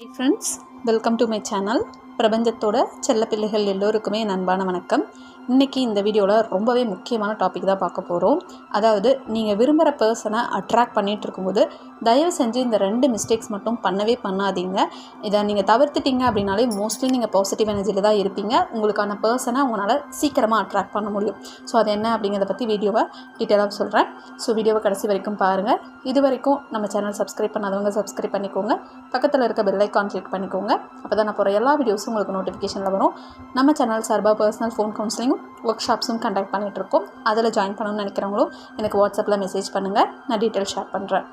Hi friends welcome to my channel பிரபஞ்சத்தோட செல்ல பிள்ளைகள் எல்லோருக்குமே என் அன்பான வணக்கம். இன்றைக்கி இந்த வீடியோவில் ரொம்பவே முக்கியமான டாபிக் தான் பார்க்க போகிறோம் அதாவது நீங்கள் விரும்புகிற பர்சனை அட்ராக்ட் பண்ணிகிட்டு இருக்கும்போது தயவு செஞ்சு இந்த ரெண்டு மிஸ்டேக்ஸ் மட்டும் பண்ணவே பண்ணாதீங்க. இதை நீங்கள் தவிர்த்துட்டீங்க அப்படின்னாலே மோஸ்ட்லி நீங்கள் பாசிட்டிவ் எனர்ஜியில் தான் இருப்பீங்க. உங்களுக்கான பர்சனை உங்களால் சீக்கிரமாக அட்ராக்ட் பண்ண முடியும். ஸோ அது என்ன அப்படிங்கிறத பற்றி வீடியோவை டீட்டெயிலாக சொல்கிறேன் ஸோ வீடியோவை கடைசி வரைக்கும் பாருங்கள் இது வரைக்கும் நம்ம சேனல் சப்ஸ்கிரைப் பண்ணாதவங்க சப்ஸ்கிரைப் பண்ணிக்கோங்க. பக்கத்தில் இருக்க பெல் ஐக்கான் கிளிக் பண்ணிக்கோங்க. அப்போ தான் நான் போகிற எல்லா வீடியோஸும் உங்களுக்கு நோட்டிஃபிகேஷனில் வரும். நம்ம சேனல் சார்பாக பர்சனல் ஃபோன் கவுன்சிலிங்கும் ஒர்க் ஷாப்ஸும் கண்டக்ட் பண்ணிகிட்ருக்கோம் அதில் ஜாயின் பண்ணணும்னு நினைக்கிறவங்களும் எனக்கு வாட்ஸ்அப்பில் மெசேஜ் பண்ணுங்கள் நான் டீட்டெயில் ஷேர் பண்ணுறேன்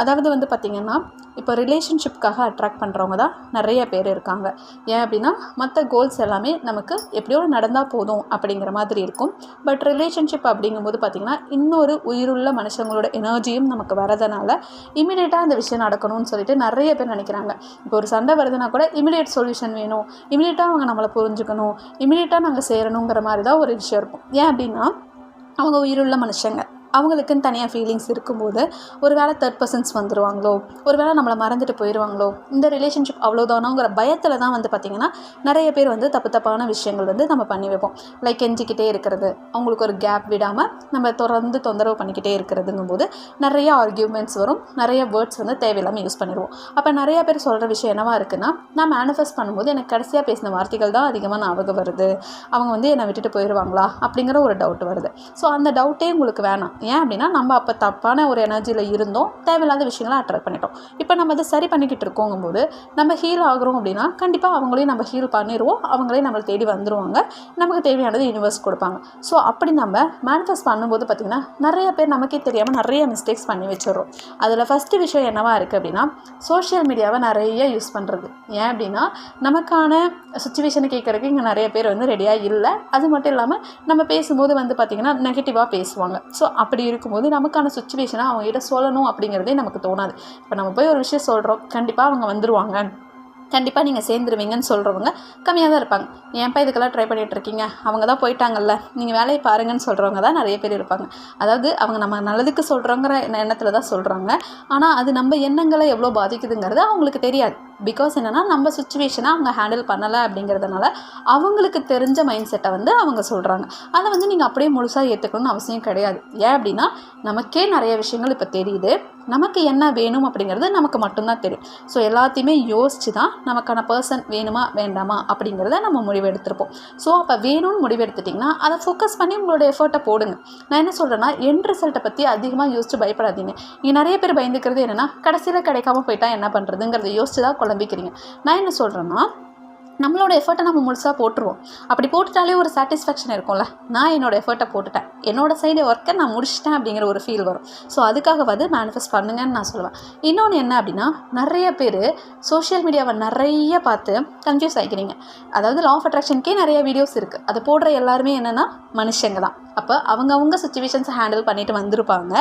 அதாவது வந்து பார்த்திங்கன்னா இப்போ ரிலேஷன்ஷிப்காக அட்ராக்ட் பண்ணுறவங்க தான் நிறைய பேர் இருக்காங்க. ஏன் அப்படின்னா மற்ற கோல்ஸ் எல்லாமே நமக்கு எப்படியோ நடந்தால் போதும் அப்படிங்கிற மாதிரி இருக்கும். பட் ரிலேஷன்ஷிப் அப்படிங்கும்போது பார்த்திங்கன்னா இன்னொரு உயிருள்ள மனுஷங்களோட எனர்ஜியும் நமக்கு வரதுனால இமீடியட்டாக அந்த விஷயம் நடக்கணும்னு சொல்லிட்டு நிறைய பேர் நினைக்கிறாங்க. இப்போ ஒரு சண்டை வருதுன்னா கூட இமீடியட் சொல்யூஷன் வேணும். இமீடியட்டாக அவங்க நம்மளை புரிஞ்சுக்கணும். இமீடியட்டாக நாங்கள் சேரணுங்கிற மாதிரி தான் ஒரு விஷயம் இருக்கும். ஏன் அப்படின்னா அவங்க உயிருள்ள மனுஷங்க. அவங்களுக்குன்னு தனியாக ஃபீலிங்ஸ் இருக்கும்போது ஒரு வேளை தேர்ட் பர்சன்ஸ் வந்துடுவாங்களோ ஒரு வேளை நம்மளை மறந்துட்டு போயிடுவாங்களோ இந்த ரிலேஷன்ஷிப் அவ்வளோதானோங்கிற பயத்தில் தான் வந்து பார்த்திங்கன்னா நிறைய பேர் வந்து தப்பு தப்பான விஷயங்கள் வந்து நம்ம பண்ணி வைப்போம். லைக் கெஞ்சிக்கிட்டே இருக்கிறது அவங்களுக்கு ஒரு கேப் விடாமல் நம்ம தொடர்ந்து தொந்தரவு பண்ணிக்கிட்டே இருக்கிறதுங்கும்போது நிறைய ஆர்கியூமெண்ட்ஸ் வரும் நிறைய வேர்ட்ஸ் வந்து தேவையில்லாமல் யூஸ் பண்ணிடுவோம். அப்போ நிறைய பேர் சொல்கிற விஷயம் என்னவா இருக்குன்னா நான் மேனிஃபெஸ்ட் பண்ணும்போது எனக்கு கடைசியாக பேசின வார்த்தைகள் தான் அதிகமாக ஞாபகம் வருது. அவங்க வந்து என்னை விட்டுட்டு போயிடுவாங்களா அப்படிங்கிற ஒரு டவுட் வருது. ஸோ அந்த டவுட்டே உங்களுக்கு வேணாம். ஏன் அப்படின்னா நம்ம அப்போ தப்பான ஒரு எனர்ஜியில் இருந்தோம் தேவையில்லாத விஷயங்களை அட்ராக்ட் பண்ணிட்டோம். இப்போ நம்ம அதை சரி பண்ணிக்கிட்டு இருக்கோங்கும்போது நம்ம ஹீல் ஆகிறோம் அப்படின்னா கண்டிப்பாக அவங்களையும் நம்ம ஹீல் பண்ணிடுவோம் அவங்களே நம்மளை தேடி வந்துடுவாங்க நமக்கு தேவையானது யூனிவர்ஸ் கொடுப்பாங்க. ஸோ அப்படி நம்ம மேனிஃபெஸ்ட் பண்ணும்போது பார்த்திங்கன்னா நிறைய பேர் நமக்கே தெரியாமல் நிறைய மிஸ்டேக்ஸ் பண்ணி வச்சிடுறோம். அதில் ஃபஸ்ட்டு விஷயம் என்னவாக இருக்குது அப்படின்னா சோஷியல் மீடியாவை நிறைய யூஸ் பண்ணுறது ஏன் அப்படின்னா நமக்கான சுச்சுவேஷனை கேட்குறதுக்கு இங்கே நிறைய பேர் வந்து ரெடியாக இல்லை. அது மட்டும் இல்லாமல் நம்ம பேசும்போது வந்து பார்த்திங்கன்னா நெகட்டிவாக பேசுவாங்க. ஸோ அப்படி இருக்கும்போது நமக்கான சுச்சுவேஷனை அவங்ககிட்ட சொல்லணும் அப்படிங்கிறதே நமக்கு தோணாது. இப்போ நம்ம போய் ஒரு விஷயம் சொல்கிறோம் கண்டிப்பாக அவங்க வந்துடுவாங்க கண்டிப்பாக நீங்கள் சேர்ந்துருவீங்கன்னு சொல்கிறவங்க கம்மியாக தான் இருப்பாங்க. ஏன்ப்பா இதுக்கெல்லாம் ட்ரை பண்ணிகிட்ருக்கீங்க அவங்க தான் போயிட்டாங்கல்ல. நீங்கள் வேலையை பாருங்கன்னு சொல்கிறவங்க தான் நிறைய பேர் இருப்பாங்க. அதாவது அவங்க நம்ம நல்லதுக்கு சொல்கிறோங்கிற எண்ணத்தில் தான் சொல்கிறாங்க ஆனால் அது நம்ம எண்ணங்களை எவ்வளோ பாதிக்குதுங்கிறது அவங்களுக்கு தெரியாது. பிகாஸ் என்னென்னா நம்ம சுச்சுவேஷனை அவங்க ஹேண்டில் பண்ணலை அப்படிங்கிறதுனால அவங்களுக்கு தெரிஞ்ச மைண்ட் செட்டை வந்து அவங்க சொல்கிறாங்க அதை வந்து நீங்கள் அப்படியே முழுசாக ஏற்றுக்கணும்னு அவசியம் கிடையாது. ஏன் அப்படின்னா நமக்கே நிறைய விஷயங்கள் இப்போ தெரியுது. நமக்கு என்ன வேணும் அப்படிங்கிறது நமக்கு மட்டும்தான் தெரியும். ஸோ எல்லாத்தையுமே யோசித்து தான் நமக்கான பர்சன் வேணுமா வேண்டாமா அப்படிங்கிறத நம்ம முடிவு எடுத்திருப்போம் ஸோ அப்போ வேணும்னு முடிவு எடுத்துட்டிங்கன்னா அதை ஃபோக்கஸ் பண்ணி உங்களோட எஃபர்ட்டை போடுங்க. நான் என்ன சொல்கிறேன்னா என் ரிசல்ட்டை பற்றி அதிகமாக யோசிச்சு பயப்படாதீங்க. இங்கே நிறைய பேர் பயந்துக்கிறது என்னென்னா கடைசியில் கிடைக்காம போயிட்டா என்ன பண்ணுறதுங்கிறத யோசிச்சு தான் குழம்பிக்கிறீங்க. நான் என்ன சொல்கிறேன்னா நம்மளோட எஃபர்ட்டை நம்ம முழுசாக போட்டுருவோம். அப்படி போட்டுட்டாலே ஒரு சாட்டிஸ்ஃபேக்ஷன் இருக்கும்ல. நான் என்னோடய எஃபர்ட்டை போட்டுட்டேன். என்னோட சைடு ஒர்க்கை நான் முடிச்சிட்டேன் அப்படிங்கிற ஒரு ஃபீல் வரும். ஸோ அதுக்காக வந்து மேனிஃபெஸ்ட் பண்ணுங்கன்னு நான் சொல்லுவேன். இன்னொன்று என்ன அப்படின்னா நிறைய பேர் சோஷியல் மீடியாவை நிறைய பார்த்து கன்ஃபியூஸ் ஆகிக்கிறீங்க அதாவது லா ஆஃப் அட்ராக்ஷனுக்கே நிறைய வீடியோஸ் இருக்குது அதை போடுற எல்லாருமே என்னென்னா மனுஷங்க தான். அப்போ அவங்கவுங்க சுச்சுவேஷன்ஸை ஹேண்டில் பண்ணிட்டு வந்திருப்பாங்க.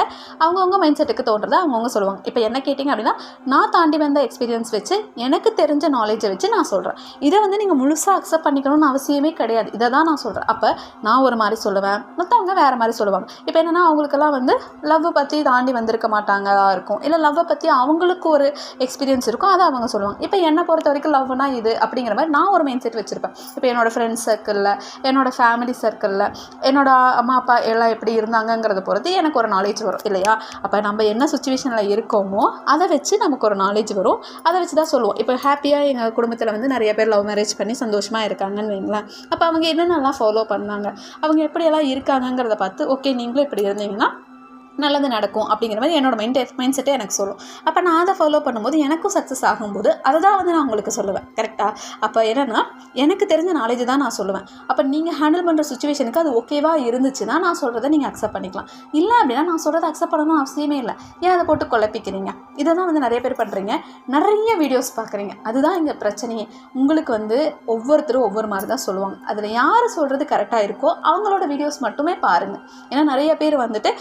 அவங்கவுங்க மைண்ட் செட்டுக்கு தோன்றதை அவங்கவுங்க சொல்லுவாங்க. இப்போ என்ன கேட்டிங்க அப்படின்னா நான் தாண்டி வந்த எக்ஸ்பீரியன்ஸ் வச்சு எனக்கு தெரிஞ்ச நாலேஜை வச்சு நான் சொல்கிறேன் இதை வந்து நீங்கள் முழுசாக அக்செப்ட் பண்ணிக்கணும்னு அவசியமே கிடையாது. இதை தான் நான் சொல்கிறேன் அப்போ நான் ஒரு மாதிரி சொல்லுவேன். மற்றவங்க வேறு வேறு மாதிரி சொல்லுவாங்க. இப்போ என்னென்னா அவங்களுக்கெல்லாம் வந்து லவ்வை பற்றி தாண்டி வந்திருக்க மாட்டாங்களா இருக்கும். இல்லை லவ்வை பற்றி அவங்களுக்கு ஒரு எக்ஸ்பீரியன்ஸ் இருக்கும் அதை அவங்க சொல்லுவாங்க. இப்போ என்னை பொறுத்த வரைக்கும் லவ்னா இது அப்படிங்கிற மாதிரி நான் ஒரு மைண்ட் செட் வச்சுருப்பேன். இப்போ என்னோடய ஃப்ரெண்ட்ஸ் சர்க்கிளில் என்னோடய ஃபேமிலி சர்க்கிளில் என்னோட அம்மா அப்பா எல்லாம் எப்படி இருந்தாங்கங்கிறத பொறுத்து எனக்கு ஒரு நாலேஜ் வரும் இல்லையா? அப்போ நம்ம என்ன சுச்சுவேஷனில் இருக்கோமோ அதை வச்சு நமக்கு ஒரு நாலேஜ் வரும். அதை வச்சு தான் சொல்லுவோம். இப்போ ஹாப்பியாக எங்கள் குடும்பத்தில் வந்து நிறைய பேர் லவ் மேரேஜ் பண்ணி சந்தோஷமாக இருக்காங்கன்னு வைங்களேன். அப்போ அவங்க என்னென்னலாம் ஃபாலோ பண்ணாங்க? அவங்க எப்படியெல்லாம் இருக்காங்கங்கிறத பார்த்து ஓகே நீங்களும் இப்படி இருந்தீங்கன்னா நல்லது நடக்கும் அப்படிங்கிற மாதிரி என்னோட மைண்ட் மைண்ட் செட்டே எனக்கு சொல்லும். அப்போ நான் அதை ஃபாலோ பண்ணும்போது எனக்கும் சக்ஸஸ் ஆகும்போது அதை தான் வந்து நான் உங்களுக்கு சொல்லுவேன். கரெக்டாக அப்போ என்னென்னா எனக்கு தெரிஞ்ச நாலேஜ் தான் நான் சொல்லுவேன். அப்போ நீங்கள் ஹேண்டில் பண்ணுற சுச்சுவேஷனுக்கு அது ஓகேவாக இருந்துச்சுன்னா நான் சொல்கிறத நீங்கள் அக்செப்ட் பண்ணிக்கலாம். இல்லை அப்படின்னா நான் சொல்கிறத அக்செப்ட் பண்ணணும் அவசியமே இல்லை. ஏன் அதை போட்டு குழப்பிக்கிறீங்க? இதை தான் வந்து நிறைய பேர் பண்ணுறீங்க நிறைய வீடியோஸ் பார்க்குறீங்க. அதுதான் இங்கே பிரச்சனையே. உங்களுக்கு வந்து ஒவ்வொருத்தரும் ஒவ்வொரு மாதிரி தான் சொல்லுவாங்க. அதில் யார் சொல்கிறது கரெக்டாக இருக்கோ அவங்களோட வீடியோஸ் மட்டுமே பாருங்கள் ஏன்னா நிறைய பேர் வந்துட்டு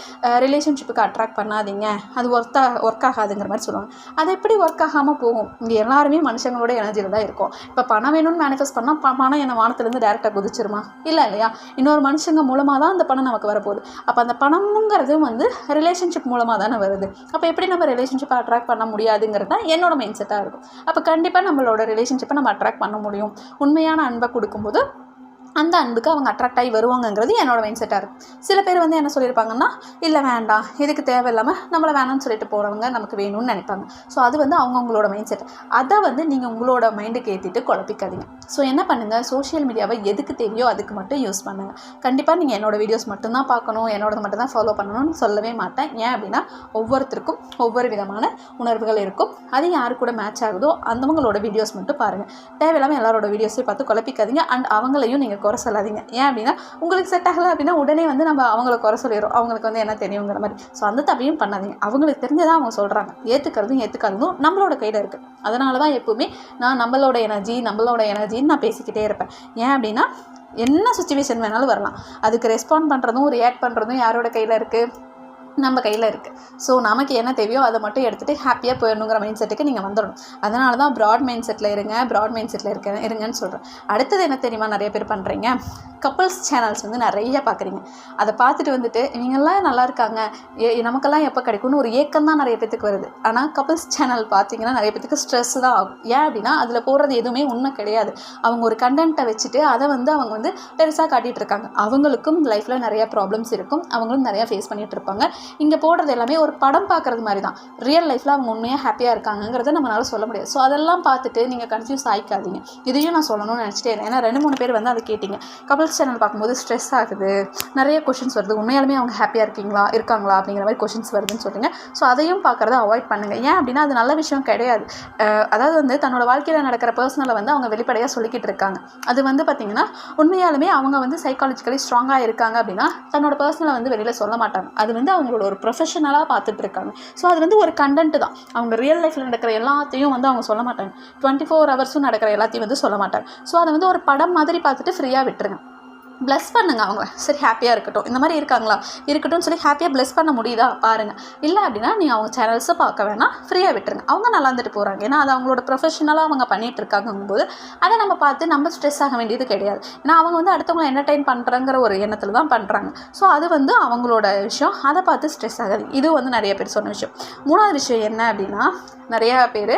ரிலேஷன் ரிலேஷன்ஷிப்புக்கு அட்ராக்ட் பண்ணாதீங்க. அது ஒர்க் ஒர்க் ஆகாதுங்கிற மாதிரி சொல்லுவாங்க. அது எப்படி ஒர்க் ஆகாமல் போகும்? இங்கே எல்லாருமே மனுஷங்களோட எனர்ஜியில் தான் இருக்கும். இப்போ பணம் வேணும்னு மேனிஃபெஸ்ட் பண்ணால் ப பணம் என்ன வானத்துலேருந்து டேரெக்டாக குதிச்சிருமா? இல்லை இல்லையா? இன்னொரு மனுஷங்க மூலமாக தான் அந்த பணம் நமக்கு வரப்போகுது. அப்போ அந்த பணம்ங்கிறது வந்து ரிலேஷன்ஷிப் மூலமாக தானே வருது. அப்போ எப்படி நம்ம ரிலேஷன்ஷிப்பை அட்ராக்ட் பண்ண முடியாதுங்கிறது தான் என்னோட மைண்ட் செட்டாக இருக்கும். அப்போ கண்டிப்பாக நம்மளோட ரிலேஷன்ஷிப்பை நம்ம அட்ராக்ட் பண்ண முடியும். உண்மையான அன்பை கொடுக்கும்போது அந்த அன்புக்கு அவங்க அட்ராக்ட் ஆகி வருவாங்கங்கிறது என்னோட மைண்ட் செட்டாக இருக்கும். சில பேர் வந்து என்ன சொல்லியிருப்பாங்கன்னா இல்லை வேண்டாம். இதுக்கு தேவையில்லாமல் நம்மளை வேணாம்னு சொல்லிட்டு போகிறவங்க நமக்கு வேணும்னு நினைப்பாங்க. ஸோ அது வந்து அவங்கவுங்களோட மைண்ட் செட் அதை வந்து நீங்கள் உங்களோட மைண்டுக்கு ஏற்றிட்டு குழப்பிக்காதீங்க. ஸோ என்ன பண்ணுங்கள் சோஷியல் மீடியாவை எதுக்கு தேவையோ அதுக்கு மட்டும் யூஸ் பண்ணுங்கள் கண்டிப்பாக நீங்கள் என்னோடய வீடியோஸ் மட்டும்தான் பார்க்கணும். என்னோடது மட்டும் தான் ஃபாலோ பண்ணணும்னு சொல்லவே மாட்டேன். ஏன் அப்படின்னா ஒவ்வொருத்தருக்கும் ஒவ்வொரு விதமான உணர்வுகள் இருக்கும். அது யாரு கூட மேட்ச் ஆகுதோ அந்தவங்களோட வீடியோஸ் மட்டும் பாருங்கள் தேவையில்லாமல் எல்லாரோட வீடியோஸையும் பார்த்து குழப்பிக்காதீங்க. அண்ட் அவங்களையும் நீங்கள் குறை சொல்லாதீங்க. ஏன் அப்படின்னா உங்களுக்கு செட் ஆகலை அப்படின்னா உடனே வந்து நம்ம அவங்கள குறை சொல்லிடுறோம். அவங்களுக்கு வந்து என்ன தெரியுங்கிற மாதிரி. ஸோ அந்த தப்பையும் பண்ணாதீங்க. அவங்களுக்கு தெரிஞ்சதான் அவங்க சொல்கிறாங்க ஏற்றுக்கிறதும் ஏற்றுக்காததும் நம்மளோட கையில் இருக்குது அதனால தான் எப்போவுமே நான் நம்மளோட எனர்ஜி நம்மளோட எனர்ஜின்னு நான் பேசிக்கிட்டே இருப்பேன். ஏன் அப்படின்னா என்ன சுச்சுவேஷன் வேணாலும் வரலாம். அதுக்கு ரெஸ்பாண்ட் பண்ணுறதும் ரியாக்ட் பண்ணுறதும் யாரோட கையில் இருக்குது நம்ம கையில் இருக்குது ஸோ நமக்கு என்ன தேவையோ அதை மட்டும் எடுத்துகிட்டு ஹாப்பியாக போயிடணுங்கிற மைண்ட் செட்டுக்கு நீங்கள் வந்துடணும். அதனால தான் ப்ராட் மைண்ட் செட்டில் இருங்க ப்ராட் மைண்ட் செட்டில் இருக்க இருங்கன்னு சொல்கிறேன் அடுத்தது என்ன தெரியுமா நிறைய பேர் பண்ணுறீங்க கப்புள்ஸ் சேனல்ஸ் வந்து நிறைய பார்க்குறீங்க. அதை பார்த்துட்டு வந்துட்டு இவங்கெல்லாம் நல்லா இருக்காங்க. ஏ நமக்கெல்லாம் எப்போ கிடைக்கும்னு ஒரு ஏக்கம் தான் நிறைய பேத்துக்கு வருது. ஆனால் கப்புள்ஸ் சேனல் பார்த்தீங்கன்னா நிறைய பேத்துக்கு ஸ்ட்ரெஸ் தான் ஆகும். ஏன் அப்படின்னா அதில் போடுறது எதுவுமே உண்மை கிடையாது. அவங்க ஒரு கண்டென்ட்டை வச்சுட்டு அதை வந்து அவங்க வந்து பெருசாக காட்டிகிட்டு இருக்காங்க. அவங்களுக்கும் லைஃப்பில் நிறைய ப்ராப்ளம்ஸ் இருக்கும். அவங்களும் நிறையா ஃபேஸ் பண்ணிகிட்டு இருப்பாங்க. இங்கே போடுறது எல்லாமே ஒரு படம் பார்க்குறது மாதிரி தான். ரியல் லைஃப்பில் அவங்க உண்மையாக ஹாப்பியாக இருக்காங்கங்கிறத நம்மளால் சொல்ல முடியாது. ஸோ அதெல்லாம் பார்த்துட்டு நீங்கள் கன்ஃபியூஸ் ஆகிக்காதீங்க இதையும் நான் சொல்லணும்னு நினச்சிட்டே இருந்தேன் ஏன்னா ரெண்டு மூணு பேர் வந்து அதை கேட்டிங்க. கபல்ஸ் சேனல் பார்க்கும்போது ஸ்ட்ரெஸ் ஆகுது. நிறைய கொஷின்ஸ் வருது. உண்மையாலுமே அவங்க ஹாப்பியாக இருக்கீங்களா? இருக்காங்களா? அப்படிங்கிற மாதிரி கொஷின்ஸ் வருதுன்னு சொல்லுங்க ஸோ அதையும் பார்க்குறத அவாய்ட் பண்ணுங்கள் ஏன் அப்படின்னா அது நல்ல விஷயம் கிடையாது. அதாவது வந்து தன்னோட வாழ்க்கையில் நடக்கிற பர்சனலை வந்து அவங்க வெளிப்படையாக சொல்லிக்கிட்டு இருக்காங்க. அது வந்து பார்த்திங்கன்னா உண்மையாலுமே அவங்க வந்து சைக்காலஜிக்கலி ஸ்ட்ராங்காக இருக்காங்க அப்படின்னா தன்னோட பர்சனலை வந்து வெளியில் சொல்ல மாட்டாங்க. அது வந்து அவங்களோட ஒரு ப்ரொஃபஷனலாக பார்த்துட்டு இருக்காங்க. ஸோ அது வந்து ஒரு கண்டென்ட் தான். அவங்க ரியல் லைஃப்பில் நடக்கிற எல்லாத்தையும் வந்து அவங்க சொல்ல மாட்டாங்க. டுவெண்ட்டி ஃபோர் ஹவர்ஸும் நடக்கிற எல்லாத்தையும் வந்து சொல்ல மாட்டாங்க. ஸோ அதை வந்து ஒரு படம் மாதிரி பார்த்துட்டு ஃப்ரீயாக விட்டுருங்க. ப்ளஸ் பண்ணுங்க அவங்க. சரி ஹாப்பியாக இருக்கட்டும். இந்த மாதிரி இருக்காங்களா? இருக்கட்டும் சொல்லி ஹாப்பியாக ப்ளஸ் பண்ண முடியுதா? பாருங்கள் இல்லை அப்படின்னா நீங்கள் அவங்க சேனல்ஸை பார்க்க வேணாம். ஃப்ரீயாக விட்டுருங்க. அவங்க நல்லா இருந்துட்டு போகிறாங்க ஏன்னா அது அவங்களோட ப்ரொஃபஷனலாக அவங்க பண்ணிகிட்டு இருக்காங்கும்போது அதை நம்ம பார்த்து நம்ம ஸ்ட்ரெஸ் ஆக வேண்டியது கிடையாது. ஏன்னா அவங்க வந்து அடுத்தவங்களை என்டர்டெயின் பண்ணுறங்கிற ஒரு எண்ணத்தில் தான் பண்ணுறாங்க ஸோ அது வந்து அவங்களோட விஷயம். அதை பார்த்து ஸ்ட்ரெஸ் ஆகாது இது வந்து நிறைய பேர் சொன்ன விஷயம். மூணாவது விஷயம் என்ன அப்படின்னா நிறையா பேர்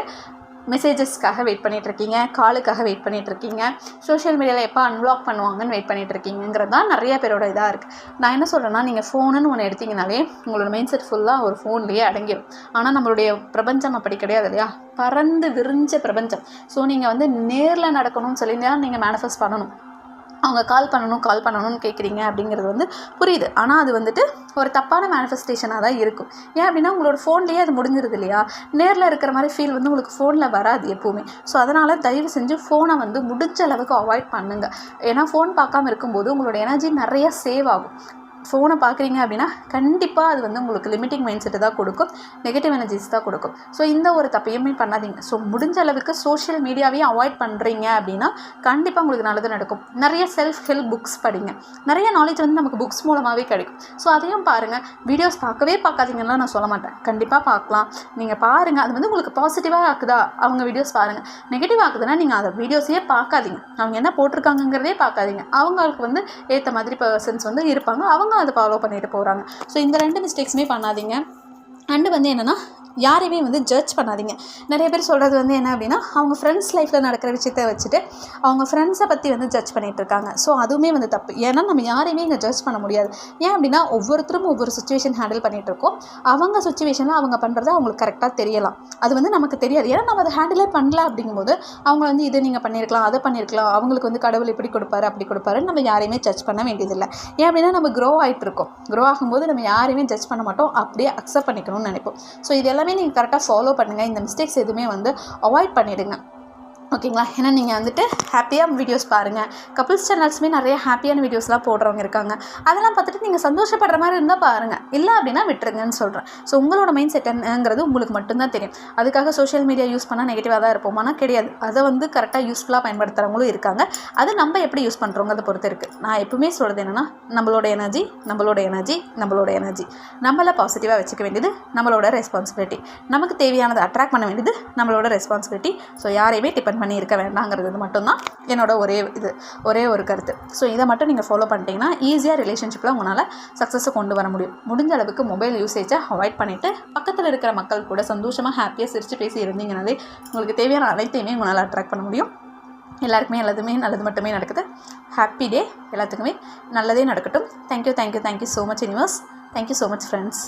மெசேஜஸ்க்காக வெயிட் பண்ணிகிட்ருக்கீங்க காலுக்காக வெயிட் பண்ணிகிட்ருக்கீங்க சோஷியல் மீடியாவில் எப்போ அன்பிளாக் பண்ணுவாங்கன்னு வெயிட் பண்ணிகிட்ருக்கீங்கிறது தான் நிறைய பேரோட இதாக இருக்குது நான் என்ன சொல்கிறேன்னா நீங்கள் ஃபோனுன்னு ஒன்று எடுத்தீங்கனாலே உங்களோட மைண்ட் செட் ஃபுல்லாக ஒரு ஃபோன்லேயே அடங்கிடும் ஆனால் நம்மளுடைய பிரபஞ்சம் அப்படி கிடையாது இல்லையா? பறந்து விரிஞ்ச பிரபஞ்சம். ஸோ நீங்கள் வந்து நேரில் நடக்கணும்னு சொல்லி தான் நீங்கள் மேனிஃபெஸ்ட் பண்ணணும். அவங்க கால் பண்ணணும் கால் பண்ணணும்னு கேட்குறீங்க அப்படிங்கிறது வந்து புரியுது. ஆனால் அது வந்துட்டு ஒரு தப்பான மேனிஃபெஸ்டேஷனாக தான் இருக்கும். ஏன் அப்படின்னா உங்களோட ஃபோன்லேயே அது முடிஞ்சிருது இல்லையா? நேரில் இருக்கிற மாதிரி ஃபீல் வந்து உங்களுக்கு ஃபோனில் வராது எப்போவுமே. ஸோ அதனால் தயவு செஞ்சு ஃபோனை வந்து முடிஞ்ச அளவுக்கு அவாய்ட் பண்ணுங்கள் ஏன்னா ஃபோன் பார்க்காம இருக்கும்போது உங்களோட எனர்ஜி நிறைய சேவ் ஆகும். ஃபோனை பார்க்குறீங்க அப்படின்னா கண்டிப்பாக அது வந்து உங்களுக்கு லிமிட்டிங் மைண்ட் செட்டு தான் கொடுக்கும். நெகட்டிவ் எனர்ஜிஸ் தான் கொடுக்கும். ஸோ இந்த ஒரு தப்பையுமே பண்ணாதீங்க. ஸோ முடிஞ்ச அளவுக்கு சோஷியல் மீடியாவையும் அவாய்ட் பண்ணுறீங்க அப்படின்னா கண்டிப்பாக உங்களுக்கு நல்லது நடக்கும். நிறைய செல்ஃப் ஹெல்ப் புக்ஸ் படிங்க. நிறைய நாலேஜ் வந்து நமக்கு புக்ஸ் மூலமாகவே கிடைக்கும். ஸோ அதையும் பாருங்கள் வீடியோஸ் பார்க்கவே பார்க்காதீங்கன்னா நான் சொல்ல மாட்டேன். கண்டிப்பாக பார்க்கலாம். நீங்கள் பாருங்கள் அது வந்து உங்களுக்கு பாசிட்டிவாக ஆக்குதா? அவங்க வீடியோஸ் பாருங்கள் நெகட்டிவ் ஆகுதுன்னா நீங்கள் அதை வீடியோஸையே பார்க்காதீங்க. அவங்க என்ன போட்டிருக்காங்கங்கிறதே பார்க்காதீங்க. அவங்களுக்கு வந்து ஏற்ற மாதிரி பர்சன்ஸ் வந்து இருப்பாங்க. அவங்க அதை ஃபாலோ பண்ணிட்டு போகிறாங்க ஸோ இந்த ரெண்டு மிஸ்டேக்ஸுமே பண்ணாதீங்க. அண்டு வந்து என்னென்னா யாரையுமே வந்து ஜட்ஜ் பண்ணாதீங்க. நிறைய பேர் சொல்கிறது வந்து என்ன அப்படின்னா அவங்க ஃப்ரெண்ட்ஸ் லைஃப்பில் நடக்கிற விஷயத்தை வச்சுட்டு அவங்க ஃப்ரெண்ட்ஸை பற்றி வந்து ஜட்ஜ் பண்ணிகிட்டு இருக்காங்க. ஸோ அதுவுமே வந்து தப்பு. ஏன்னா நம்ம யாரையுமே இங்கே ஜட்ஜ் பண்ண முடியாது. ஏன் அப்படின்னா ஒவ்வொருத்தரும் ஒவ்வொரு சுச்சுவேஷன் ஹேண்டில் பண்ணிகிட்டு இருக்கோம். அவங்க சுச்சுவேஷனில் அவங்க பண்ணுறது அவங்களுக்கு கரெக்டாக தெரியலாம். அது வந்து நமக்கு தெரியாது. ஏன்னா நம்ம அதை ஹேண்டிலே பண்ணல அப்படிங்கும்போது அவங்க வந்து இதை நீங்கள் பண்ணியிருக்கலாம் அதை பண்ணியிருக்கலாம் அவங்களுக்கு வந்து கடவுள் இப்படி கொடுப்பாரு அப்படி கொடுப்பாருன்னு நம்ம யாரையுமே ஜட்ஜ் பண்ண வேண்டியதில்லை. ஏன் அப்படின்னா நம்ம க்ரோ ஆகிட்டு இருக்கோம். க்ரோ ஆகும்போது நம்ம யாரையுமே ஜட்ஜ் பண்ண மாட்டோம். அப்படியே அக்செப்ட் பண்ணிக்கணும்னு நினைப்போம். ஸோ இதெல்லாம் எல்லாமே நீங்கள் கரெக்டாக ஃபாலோ பண்ணுங்கள் இந்த மிஸ்டேக்ஸ் எதுவுமே வந்து அவாய்ட் பண்ணிடுங்க. ஓகேங்களா? ஏன்னா நீங்கள் வந்துட்டு ஹாப்பியாக வீடியோஸ் பாருங்கள் கப்புள்ஸ் சேனல்ஸுமே நிறைய ஹாப்பியான வீடியோஸ்லாம் போடுறவங்க இருக்காங்க. அதெல்லாம் பார்த்துட்டு நீங்கள் சந்தோஷப்படுற மாதிரி இருந்தால் பாருங்கள் இல்லை அப்படின்னா விட்டுருங்கன்னு சொல்கிறேன் ஸோ உங்களோட மைண்ட் செட் என்னங்கிறது உங்களுக்கு மட்டும்தான் தெரியும். அதுக்காக சோஷியல் மீடியா யூஸ் பண்ணால் நெகட்டிவாக தான் இருப்போம். ஆனால் கிடையாது. அதை வந்து கரெக்டாக யூஸ்ஃபுல்லாக பயன்படுத்துகிறவங்களும் இருக்காங்க. அது நம்ம எப்படி யூஸ் பண்ணுறோங்கிறத பொறுத்து இருக்குது நான் எப்பவுமே சொல்கிறது என்னென்னா நம்மளோட எனர்ஜி நம்மளோட எனர்ஜி நம்மளோட எனர்ஜி நம்மளை பாசிட்டிவாக வச்சுக்க வேண்டியது நம்மளோட ரெஸ்பான்சிபிலிட்டி நமக்கு தேவையானதை அட்ராக்ட் பண்ண வேண்டியது நம்மளோட ரெஸ்பான்சிபிலிட்டி ஸோ யாரையுமே டிபெண்ட் பண்ணி இருக்க வேண்டாங்கிறது மட்டும்தான் என்னோட ஒரே இது ஒரே ஒரு கருத்து. ஸோ இதை மட்டும் நீங்கள் ஃபாலோ பண்ணிட்டீங்கன்னா ஈஸியாக ரிலேஷன்ஷிப்பில் உங்களால் சக்ஸஸை கொண்டு வர முடியும். முடிஞ்ச அளவுக்கு மொபைல் யூசேஜை அவாய்ட் பண்ணிவிட்டு பக்கத்தில் இருக்கிற மக்கள் கூட சந்தோஷமாக ஹாப்பியாக சிரித்து பேசி இருந்தீங்கனாலே உங்களுக்கு தேவையான அனைத்தையுமே உங்களால் அட்ராக்ட் பண்ண முடியும். எல்லாருக்குமே எல்லாத்துமே நல்லது மட்டுமே நடக்குது. ஹாப்பி டே எல்லாத்துக்குமே. நல்லதே நடக்கட்டும். Thank you thank you thank you so much universe thank you so much friends